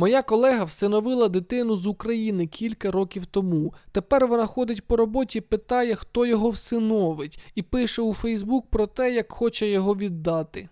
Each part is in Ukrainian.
Моя колега всиновила дитину з України кілька років тому. Тепер вона ходить по роботі, питає, хто його всиновить, і пише у Фейсбук про те, як хоче його віддати.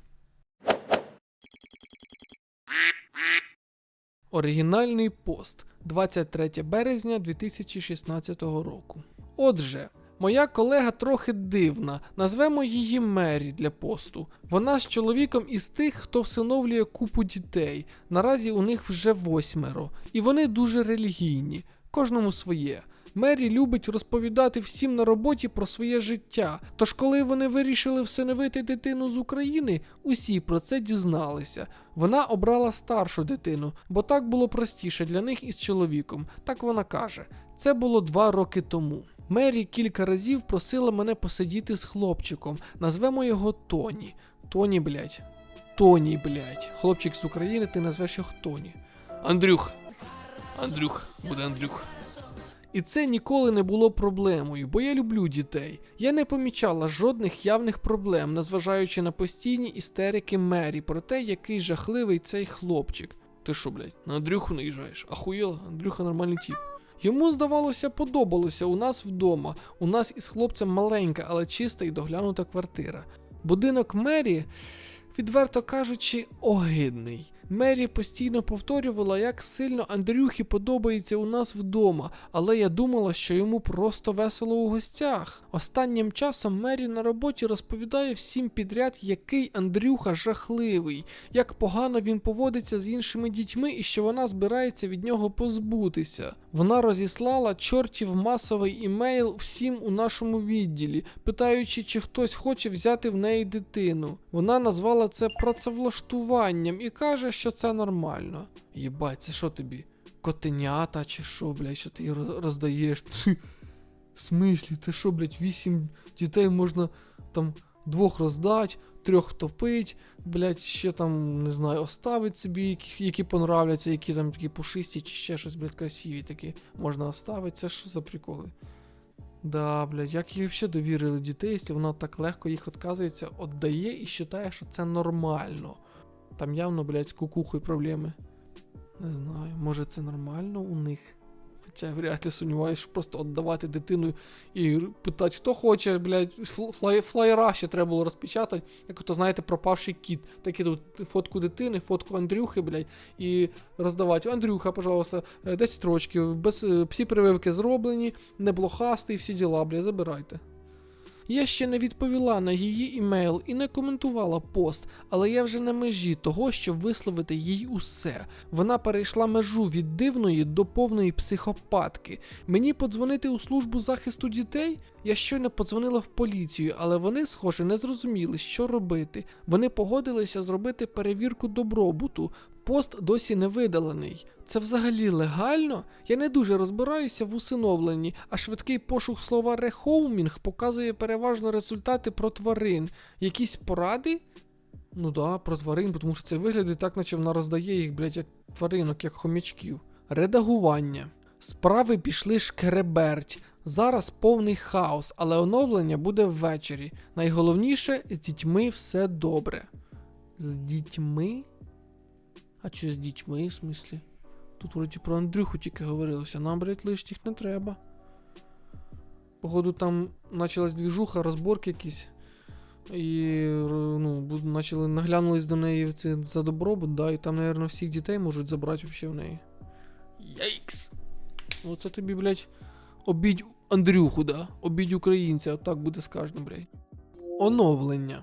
Оригінальний пост 23 березня 2016 року. Отже, моя колега трохи дивна, назвемо її Мері для посту. Вона з чоловіком із тих, хто всиновлює купу дітей. Наразі у них вже восьмеро, і вони дуже релігійні, кожному своє. Мері любить розповідати всім на роботі про своє життя. Тож, коли вони вирішили всиновити дитину з України, усі про це дізналися. Вона обрала старшу дитину, бо так було простіше для них із чоловіком. Так вона каже. Це було два роки тому. Мері кілька разів просила мене посидіти з хлопчиком. Назвемо його Тоні. Тоні, блядь. Тоні, блядь. Хлопчик з України, ти назвеш його Тоні. Андрюх. Андрюх, буде Андрюх. І це ніколи не було проблемою, бо я люблю дітей. Я не помічала жодних явних проблем, незважаючи на постійні істерики Мері про те, який жахливий цей хлопчик. Ти що, блядь, на Андрюху наїжджаєш? Ахуєла, Андрюха нормальний тіп. Йому, здавалося, подобалося у нас вдома. У нас із хлопцем маленька, але чиста і доглянута квартира. Будинок Мері, відверто кажучи, огидний. Мері постійно повторювала, як сильно Андрюхі подобається у нас вдома, але я думала, що йому просто весело у гостях. Останнім часом Мері на роботі розповідає всім підряд, який Андрюха жахливий, як погано він поводиться з іншими дітьми і що вона збирається від нього позбутися. Вона розіслала чортів масовий імейл всім у нашому відділі, питаючи, чи хтось хоче взяти в неї дитину. Вона назвала це працевлаштуванням і каже, що це нормально. Єбать, це що тобі? Котенята чи що, блядь, що ти її роз- роздаєш? В смислі, ти що, блядь, вісім дітей можна там двох роздати, трьох втопить, блядь, ще там, не знаю, оставить собі, які, які понравляться, які там такі пушисті, чи ще щось, блядь, красиві такі можна оставити. Це що за приколи? Да, блядь, як їй взагалі довірили дітей, якщо вона так легко їх відказується, віддає і вважає, що це нормально. Там явно, блядь, з кукухою проблеми. Не знаю, може це нормально у них. Хоча вряд ли сумніваюся, просто віддавати дитину і питати, хто хоче, блядь, флай, флаєра ще треба було розпечатати, як ото, знаєте, пропавший кіт. Такі тут фотку дитини, фотку Андрюхи, блядь, і роздавати. Андрюха, пожалуйста, е, 10 рочків, без, е, всі прививки зроблені, не блохастий, всі діла, блядь, забирайте. Я ще не відповіла на її імейл і не коментувала пост, але я вже на межі того, щоб висловити їй усе. Вона перейшла межу від дивної до повної психопатки. Мені подзвонити у службу захисту дітей? Я щойно подзвонила в поліцію, але вони, схоже, не зрозуміли, що робити. Вони погодилися зробити перевірку добробуту. Пост досі не видалений. Це взагалі легально? Я не дуже розбираюся в усиновленні, а швидкий пошук слова рехоумінг показує переважно результати про тварин. Якісь поради? Ну да, про тварин, тому що це виглядає так, наче вона роздає їх, блядь, як тваринок, як хомячків. Редагування. Справи пішли шкереберть. Зараз повний хаос, але оновлення буде ввечері. Найголовніше, з дітьми все добре. З дітьми? А чи з дітьми, в смислі? Тут вроді про Андрюху тільки говорилося, нам, блядь, лишніх не треба. Походу, там почалась двіжуха, розборки якісь. І ну, почали наглянулись до неї в це за добробут, да, і там, напевно, всіх дітей можуть забрати вообще в неї. Яйкс! Оце тобі, блядь, обідь Андрюху, да? Обідь українця, отак буде сказано, блядь. Оновлення.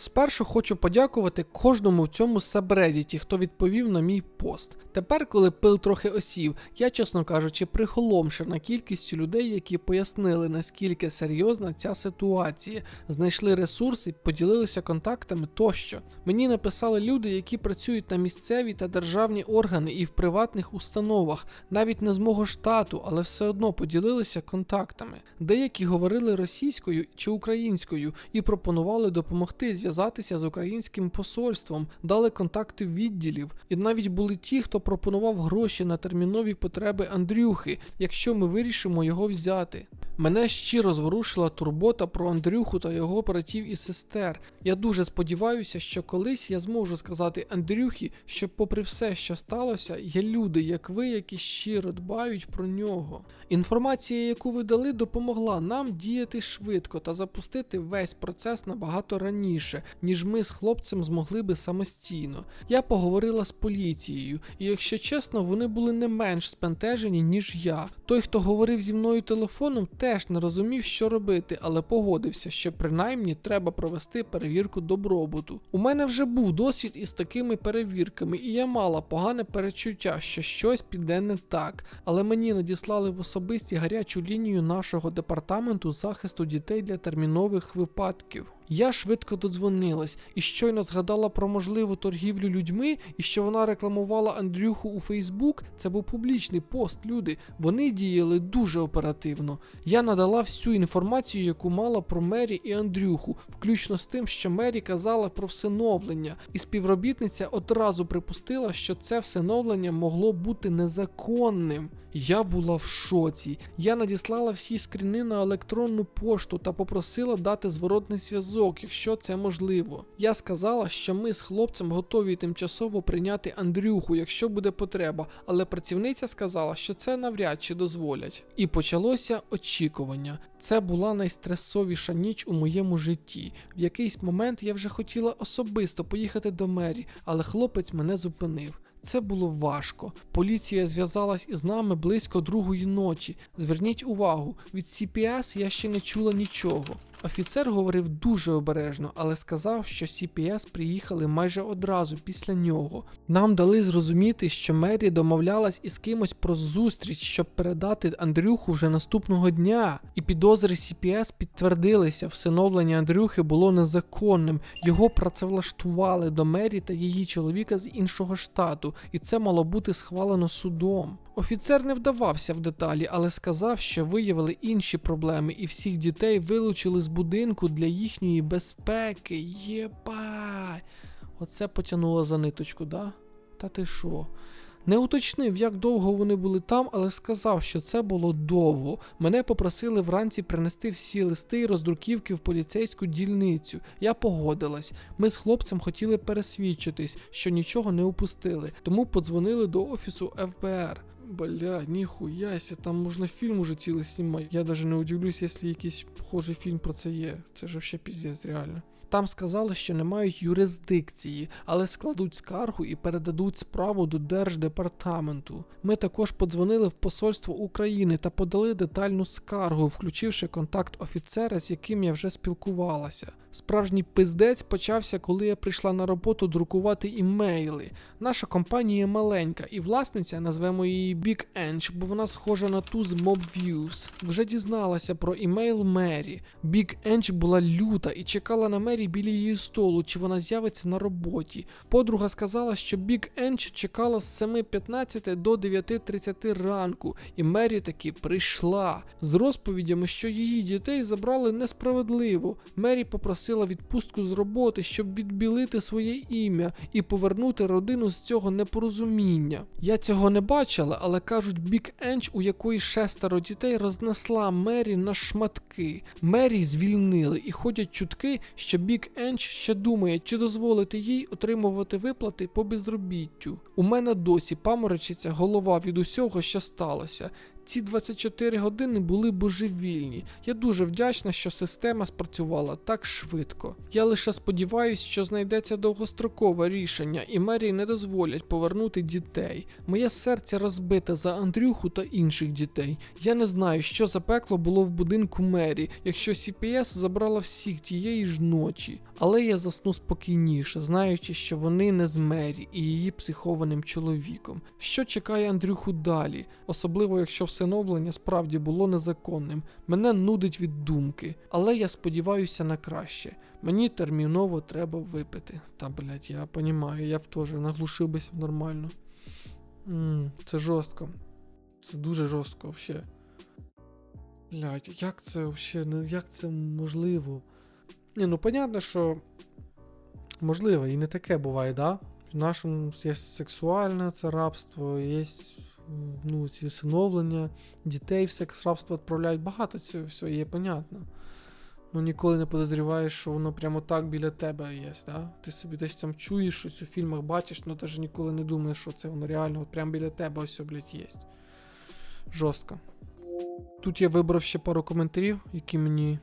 Спершу хочу подякувати кожному в цьому сабредіті, хто відповів на мій пост. Тепер, коли пил трохи осів, я, чесно кажучи, приголомшена кількістю людей, які пояснили, наскільки серйозна ця ситуація, знайшли ресурси, поділилися контактами тощо. Мені написали люди, які працюють на місцеві та державні органи і в приватних установах, навіть не з мого штату, але все одно поділилися контактами. Деякі говорили російською чи українською і пропонували допомогти зв'язатися з українським посольством, дали контакти відділів, і навіть були ті, хто пропонував гроші на термінові потреби Андрюхи, якщо ми вирішимо його взяти. Мене щиро зворушила турбота про Андрюху та його братів і сестер. Я дуже сподіваюся, що колись я зможу сказати Андрюхі, що, попри все, що сталося, є люди, як ви, які щиро дбають про нього. Інформація, яку ви дали, допомогла нам діяти швидко та запустити весь процес набагато раніше, ніж ми з хлопцем змогли би самостійно. Я поговорила з поліцією, і якщо чесно, вони були не менш спентежені, ніж я. Той, хто говорив зі мною телефоном, теж не розумів, що робити, але погодився, що принаймні треба провести перевірку добробуту. У мене вже був досвід із такими перевірками, і я мала погане перечуття, що щось піде не так, але мені надіслали в особисті гарячу лінію нашого департаменту захисту дітей для термінових випадків. Я швидко додзвонилась і щойно згадала про можливу торгівлю людьми і що вона рекламувала Андрюху у Фейсбук. Це був публічний пост. Люди вони діяли дуже оперативно. Я надала всю інформацію, яку мала про Мері і Андрюху, включно з тим, що Мері казала про всиновлення, і співробітниця одразу припустила, що це всиновлення могло бути незаконним. Я була в шоці. Я надіслала всі скріни на електронну пошту та попросила дати зворотний зв'язок, якщо це можливо. Я сказала, що ми з хлопцем готові тимчасово прийняти Андрюху, якщо буде потреба, але працівниця сказала, що це навряд чи дозволять. І почалося очікування. Це була найстресовіша ніч у моєму житті. В якийсь момент я вже хотіла особисто поїхати до мері, але хлопець мене зупинив. Це було важко. Поліція зв'язалась із нами близько другої ночі. Зверніть увагу, від CPS я ще не чула нічого. Офіцер говорив дуже обережно, але сказав, що CPS приїхали майже одразу після нього. Нам дали зрозуміти, що Мері домовлялась із кимось про зустріч, щоб передати Андрюху вже наступного дня. І підозри CPS підтвердилися, всиновлення Андрюхи було незаконним. Його працевлаштували до Мері та її чоловіка з іншого штату, і це мало бути схвалено судом. Офіцер не вдавався в деталі, але сказав, що виявили інші проблеми, і всіх дітей вилучили з будинку для їхньої безпеки. Єбай! Оце потягнуло за ниточку, да? Та ти що? Не уточнив, як довго вони були там, але сказав, що це було довго. Мене попросили вранці принести всі листи і роздруківки в поліцейську дільницю. Я погодилась. Ми з хлопцем хотіли пересвідчитись, що нічого не упустили, тому подзвонили до офісу ФБР. Бля, ніхуяся, там можна фільм уже цілий знімати. Я даже не удивлюсь, якщо якийсь похожий фільм про це є. Це ж взагалі піздець, реально. Там сказали, що не мають юрисдикції, але складуть скаргу і передадуть справу до Держдепартаменту. Ми також подзвонили в Посольство України та подали детальну скаргу, включивши контакт офіцера, з яким я вже спілкувалася. Справжній пиздець почався, коли я прийшла на роботу друкувати імейли. Наша компанія маленька, і власниця, назвемо її Big Ange, бо вона схожа на ту з MobViews. Вже дізналася про імейл Мері. Big Ange була люта і чекала на Мері біля її столу, чи вона з'явиться на роботі. Подруга сказала, що Big Ange чекала з 7.15 до 9.30 ранку, і Мері таки прийшла з розповідями, що її дітей забрали несправедливо. Мері попросила відпустку з роботи, щоб відбілити своє ім'я і повернути родину з цього непорозуміння. Я цього не бачила, але кажуть, Бік Енч, у якої шестеро дітей, рознесла Мері на шматки. Мері звільнили і ходять чутки, що Бік Енч ще думає, чи дозволити їй отримувати виплати по безробіттю. У мене досі паморочиться голова від усього, що сталося. Ці 24 години були божевільні. Я дуже вдячна, що система спрацювала так швидко. Я лише сподіваюся, що знайдеться довгострокове рішення, і мерії не дозволять повернути дітей. Моє серце розбите за Андрюху та інших дітей. Я не знаю, що за пекло було в будинку мері, якщо CPS забрала всіх тієї ж ночі. Але я засну спокійніше, знаючи, що вони не з мері і її психованим чоловіком. Що чекає Андрюху далі, особливо якщо всиновлення справді було незаконним. Мене нудить від думки, але я сподіваюся на краще. Мені терміново треба випити. Та блять, я понімаю, я б теж наглушив бися нормально. М, це жорстко. Це дуже жорстко взагалі. Блять, як це взагалі, як це можливо? Ні, ну понятно, що можливо, і не таке буває, да? В нашому є сексуальне це рабство, є ну, ці всиновлення, дітей в секс-рабство відправляють. Багато цього всього є, понятно. Ну ніколи не подозріваєш, що воно прямо так біля тебе є. Да? Ти собі десь там чуєш, щось у фільмах бачиш, але теж ніколи не думаєш, що це воно реально от прямо біля тебе ось, блядь, є. Жорстко. Тут я вибрав ще пару коментарів, які мені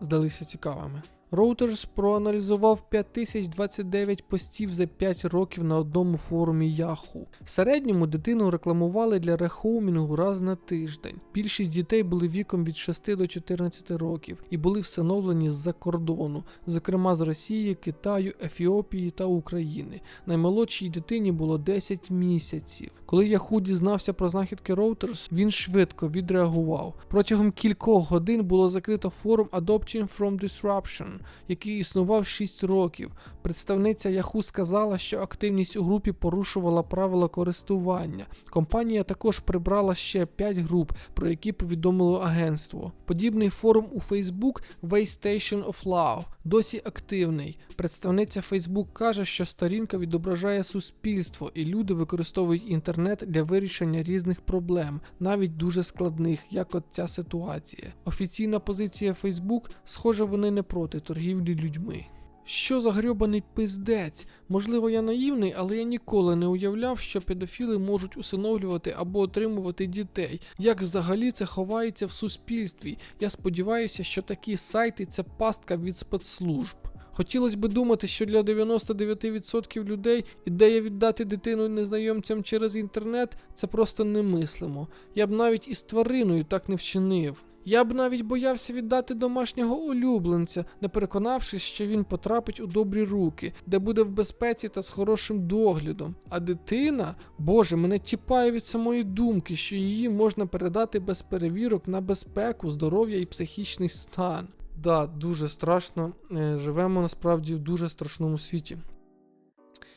здалися цікавими. Reuters проаналізував 5029 постів за 5 років на одному форумі Yahoo. В середньому дитину рекламували для рехоумінгу раз на тиждень. Більшість дітей були віком від 6 до 14 років і були всиновлені з-за кордону, зокрема з Росії, Китаю, Ефіопії та України. Наймолодшій дитині було 10 місяців. Коли Yahoo дізнався про знахідки Reuters, він швидко відреагував. Протягом кількох годин було закрито форум Adoption from Disruption, який існував 6 років. Представниця Yahoo сказала, що активність у групі порушувала правила користування. Компанія також прибрала ще 5 груп, про які повідомило агентство. Подібний форум у Facebook Waystation of Love досі активний. Представниця Facebook каже, що сторінка відображає суспільство, і люди використовують інтернет для вирішення різних проблем, навіть дуже складних, як от ця ситуація. Офіційна позиція Facebook, схоже, вони не проти торгівлі людьми. Що за грьобаний пиздець? Можливо, я наївний, але я ніколи не уявляв, що педофіли можуть усиновлювати або отримувати дітей. Як взагалі це ховається в суспільстві? Я сподіваюся, що такі сайти це пастка від спецслужб. Хотілося би думати, що для 99% людей ідея віддати дитину незнайомцям через інтернет це просто немислимо. Я б навіть із твариною так не вчинив. Я б навіть боявся віддати домашнього улюбленця, не переконавшись, що він потрапить у добрі руки, де буде в безпеці та з хорошим доглядом. А дитина, боже, мене тіпає від самої думки, що її можна передати без перевірок на безпеку, здоров'я і психічний стан. Да, дуже страшно. Е, Живемо насправді в дуже страшному світі.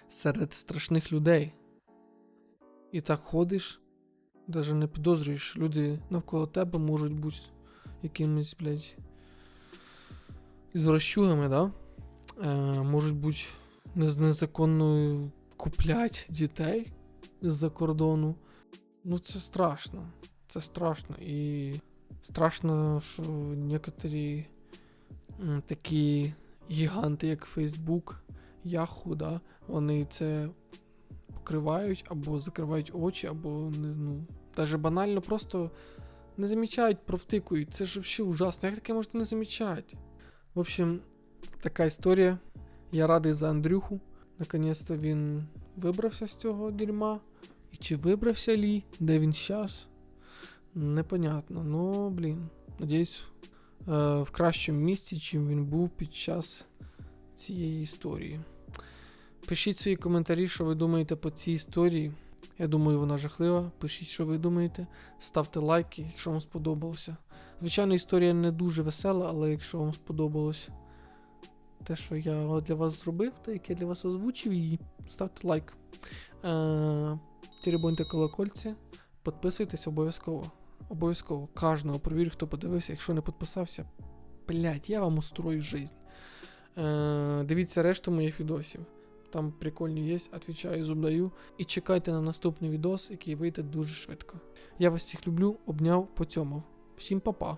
Серед страшних людей. І так ходиш, навіть не підозрюєш, люди навколо тебе можуть бути якимись, блядь, ізвращугами, да? Е, можуть бути нез- незаконно куплять дітей з-за кордону. Ну, це страшно. Це страшно. І страшно, що некоторі такі гіганти, як Facebook, Yahoo, да, вони це покривають або закривають очі, або не, ну, навіть банально просто не замічають, провтикують. Це ж взагалі ужасно. Як таке можна не замічати? В общем, така історія. Я радий за Андрюху. Наконець-то він вибрався з цього дерьма. І чи вибрався лі? Де він зараз? Непонятно. Ну, блін. Надіюсь, е, в кращому місці, чим він був під час цієї історії. Пишіть свої коментарі, що ви думаєте по цій історії. Я думаю, вона жахлива. Пишіть, що ви думаєте. Ставте лайки, якщо вам сподобалося. Звичайно, історія не дуже весела, але якщо вам сподобалось те, що я для вас зробив, та як я для вас озвучив її, ставте лайк. Е- Теребоньте колокольці, підписуйтесь обов'язково. Обов'язково. Кожного провірю, хто подивився. Якщо не підписався, блять, я вам устрою жизнь. Е- Дивіться решту моїх відосів. Там прикольні є, отвічаю, зуб даю. І чекайте на наступний відос, який вийде дуже швидко. Я вас всіх люблю, обняв, поцьомав. Всім па-па.